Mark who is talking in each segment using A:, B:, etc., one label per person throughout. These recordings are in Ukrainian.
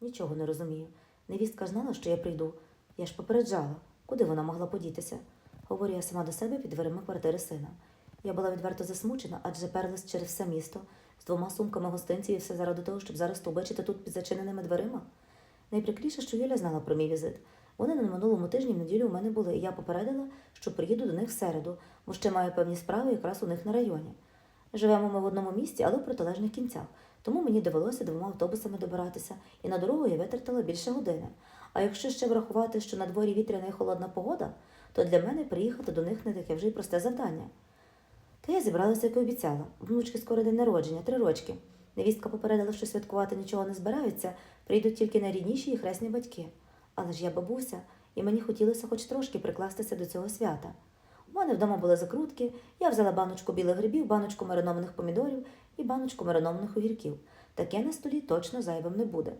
A: Нічого не розумію. Невістка знала, що я прийду. Я ж попереджала, куди вона могла подітися. Говорю я сама до себе під дверима квартири сина. Я була відверто засмучена, адже перлась через все місто з двома сумками гостинців і все заради того, щоб зараз побачити тут під зачиненими дверима. Найприкріше, що Юля знала про мій візит. Вони на минулому тижні в неділю у мене були, і я попередила, що приїду до них в середу, бо ще маю певні справи якраз у них на районі. Живемо ми в одному місті, але в протилежних кінцях, тому мені довелося двома автобусами добиратися, і на дорогу я витратила більше години. А якщо ще врахувати, що на дворі вітряна і холодна погода, то для мене приїхати до них не таке вже й просте завдання. Та я зібралася, як і обіцяла. Внучки скоро день народження, три рочки. Невістка попередила, що святкувати нічого не збираються, прийдуть тільки найрідніші і хресні батьки. Але ж я бабуся, і мені хотілося хоч трошки прикластися до цього свята. У мене вдома були закрутки, я взяла баночку білих грибів, баночку маринованих помідорів і баночку маринованих огірків. Таке на столі точно зайвим не буде.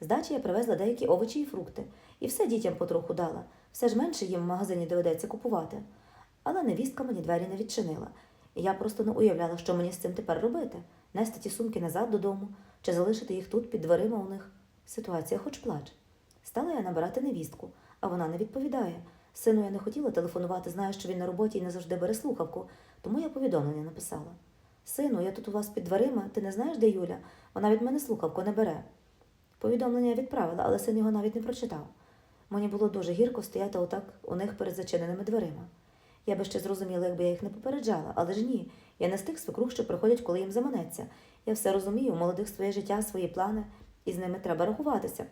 A: З дачі я привезла деякі овочі і фрукти, і все дітям потроху дала. Все ж менше їм в магазині доведеться купувати. Але невістка мені двері не відчинила, і я просто не уявляла, що мені з цим тепер робити нести ті сумки назад додому чи залишити їх тут під дверима у них. Ситуація хоч плач. Стала я набирати невістку, а вона не відповідає. Сину я не хотіла телефонувати, знаю, що він на роботі і не завжди бере слухавку, тому я повідомлення написала. Сину, я тут у вас під дверима, ти не знаєш, де Юля? Вона від мене слухавку не бере. Повідомлення я відправила, але син його навіть не прочитав. Мені було дуже гірко стояти отак у них перед зачиненими дверима. Я би ще зрозуміла, якби я їх не попереджала, але ж ні, я не з тих свекрух, що приходять, коли їм заманеться. Я все розумію, у молодих своє життя, свої плани, і з ними треба рахуватися.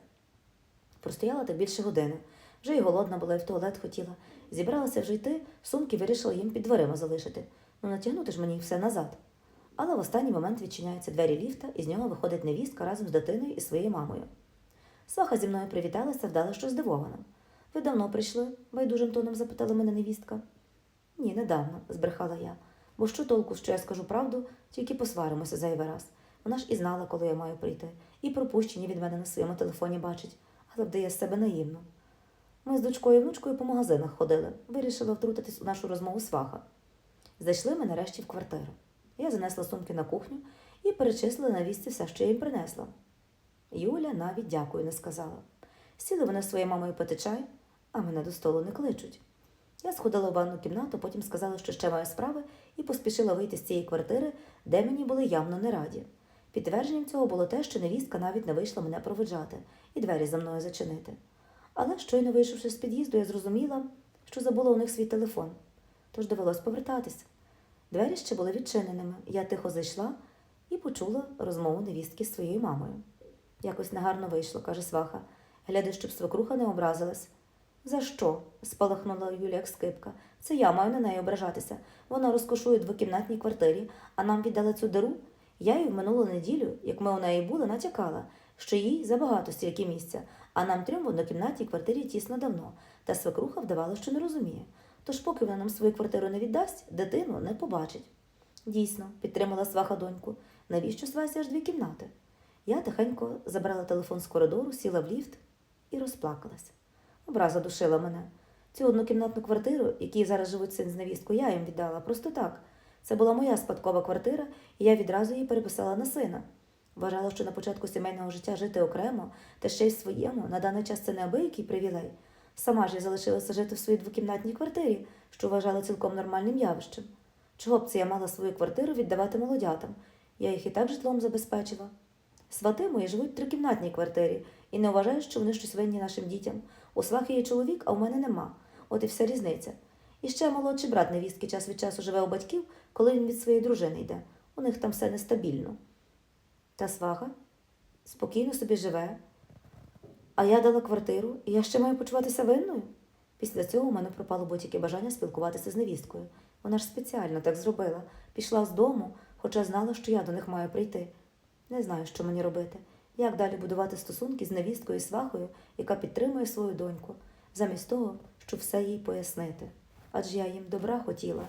A: Простояла так більше години. Вже й голодна була, і в туалет хотіла. Зібралася вже йти, сумки вирішила їм під дверима залишити. Ну, натягнути ж мені їх все назад. Але в останній момент відчиняються двері ліфта, і з нього виходить невістка разом з дитиною і своєю мамою. Сваха зі мною привіталася, вдала, що здивована. Ви давно прийшли? байдужим тоном запитала мене невістка. Ні, недавно, збрехала я. Бо що толку, що я скажу правду, тільки посваримося зайвий раз. Вона ж і знала, коли я маю прийти, і пропущені від мене на своєму телефоні бачить, але вдає з себе наївно. Ми з дочкою і внучкою по магазинах ходили, вирішила втрутитись у нашу розмову сваха. Зайшли ми нарешті в квартиру. Я занесла сумки на кухню і перечислила на вісці все, що я їм принесла. Юля навіть дякую не сказала. Сіли вони з своєю мамою пити чай, а мене до столу не кличуть. Я сходила в ванну кімнату, потім сказала, що ще маю справи, і поспішила вийти з цієї квартири, де мені були явно не раді. Підтвердженням цього було те, що невістка навіть не вийшла мене проведжати і двері за мною зачинити. Але щойно вийшовши з під'їзду, я зрозуміла, що забула у них свій телефон, тож довелось повертатись. Двері ще були відчиненими. Я тихо зайшла і почула розмову невістки з своєю мамою. Якось негарно вийшло, каже сваха, гляди, щоб свекруха не образилась. За що? спалахнула Юля як скипка. Це я маю на неї ображатися. Вона розкошує двокімнатній квартирі, а нам віддали цю диру. Я їй в минулу неділю, як ми у неї були, натякала, що їй забагато стільки місця, а нам трьом в однокімнатній квартирі тісно давно, та свекруха вдавала, що не розуміє. Тож, поки вона нам свою квартиру не віддасть, дитину не побачить. Дійсно, підтримала сваха доньку. Навіщо свасі аж дві кімнати? Я тихенько забрала телефон з коридору, сіла в ліфт і розплакалась. Образа душила мене. Цю однокімнатну квартиру, якій зараз живуть син з невісткою, я їм віддала просто так. Це була моя спадкова квартира, і я відразу її переписала на сина. Вважала, що на початку сімейного життя жити окремо, та ще й своєму, на даний час це неабиякий привілей. Сама ж я залишилася жити в своїй двокімнатній квартирі, що вважала цілком нормальним явищем. Чого б це я мала свою квартиру віддавати молодятам? Я їх і так житлом забезпечила. Свати мої живуть в трикімнатній квартирі і не вважаю, що вони щось винні нашим дітям. У свахи є чоловік, а у мене нема. От і вся різниця. І ще молодший брат невістки час від часу живе у батьків, коли він від своєї дружини йде. У них там все нестабільно. Та сваха спокійно собі живе. А я дала квартиру, і я ще маю почуватися винною. Після цього у мене пропало будь-яке бажання спілкуватися з невісткою. Вона ж спеціально так зробила. Пішла з дому, хоча знала, що я до них маю прийти. Не знаю, що мені робити. Як далі будувати стосунки з невісткою і свахою, яка підтримує свою доньку, замість того, щоб все їй пояснити. Адже я їм добра хотіла.